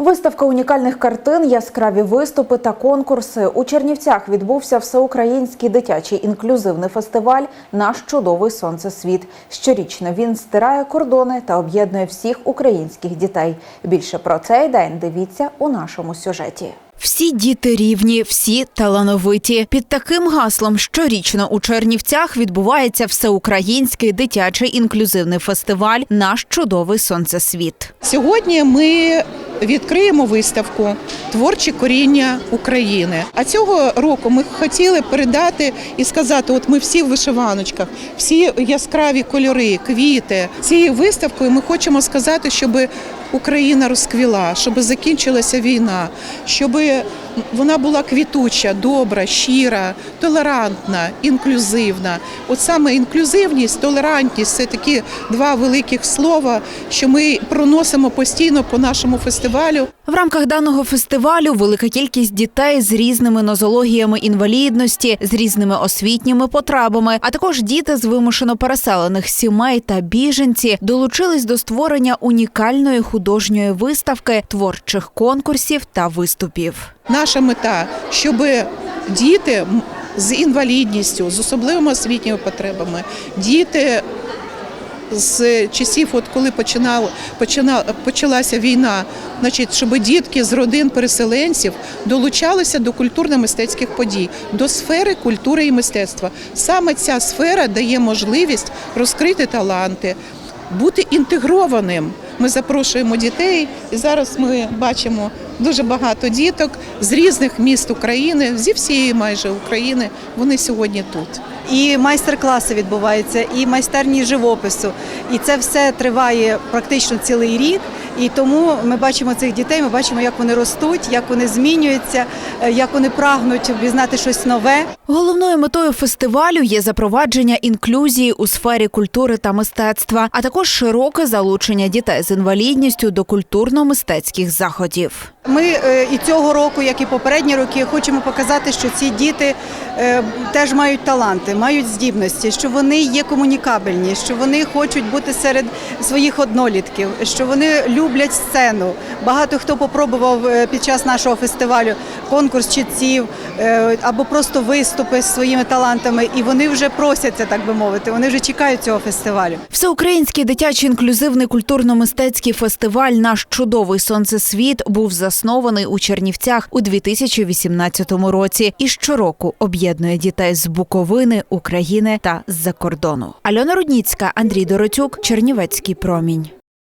Виставка унікальних картин, яскраві виступи та конкурси. У Чернівцях відбувся всеукраїнський дитячий інклюзивний фестиваль Наш чудовий сонцесвіт. Щорічно він стирає кордони та об'єднує всіх українських дітей. Більше про цей день дивіться у нашому сюжеті. Всі діти рівні, всі талановиті. Під таким гаслом щорічно у Чернівцях відбувається всеукраїнський дитячий інклюзивний фестиваль Наш чудовий сонцесвіт. Сьогодні ми відкриємо виставку Творчі коріння України. А цього року ми хотіли передати і сказати: от ми всі в вишиваночках, всі яскраві кольори, квіти. Цією виставкою ми хочемо сказати, щоб Україна розквіла, щоб закінчилася війна, щоб вона була квітуча, добра, щира, толерантна, інклюзивна. От саме інклюзивність, толерантність це такі два великих слова, що ми проносимо постійно по нашому фестивалю. В рамках даного фестивалю велика кількість дітей з різними нозологіями інвалідності, з різними освітніми потребами, а також діти з вимушено переселених сімей та біженці долучились до створення унікальної художньої виставки, творчих конкурсів та виступів. Наша мета, щоб діти з інвалідністю, з особливими освітніми потребами, діти з часів, от коли починала, почина, почалася війна, значить, щоб дітки з родин переселенців долучалися до культурно-мистецьких подій, до сфери культури і мистецтва. Саме ця сфера дає можливість розкрити таланти, бути інтегрованим. Ми запрошуємо дітей, і зараз ми бачимо дуже багато діток з різних міст України, зі всієї майже України. Вони сьогодні тут. І майстер-класи відбуваються, і майстерні живопису. І це все триває практично цілий рік. І тому ми бачимо цих дітей, ми бачимо, як вони ростуть, як вони змінюються, е, як вони прагнуть пізнати щось нове. Головною метою фестивалю є запровадження інклюзії у сфері культури та мистецтва, а також широке залучення дітей з інвалідністю до культурно-мистецьких заходів. Ми е, і цього року, як і попередні роки, хочемо показати, що ці діти е, теж мають таланти, мають здібності, що вони є комунікабельні, що вони хочуть бути серед своїх однолітків, що вони люблять сцену. Багато хто попробував е, під час нашого фестивалю конкурс читців е, або просто виступи з своїми талантами, і вони вже просяться, так би мовити. Вони вже чекають цього фестивалю. Всеукраїнський дитячий інклюзивний культурно-мистецький фестиваль Наш чудовий сонцесвіт був заснований у Чернівцях у 2018 році і щороку об'єднує дітей з Буковини, України та з-за кордону. Альона Рудніцька, Андрій Доротюк, Чернівецький промінь.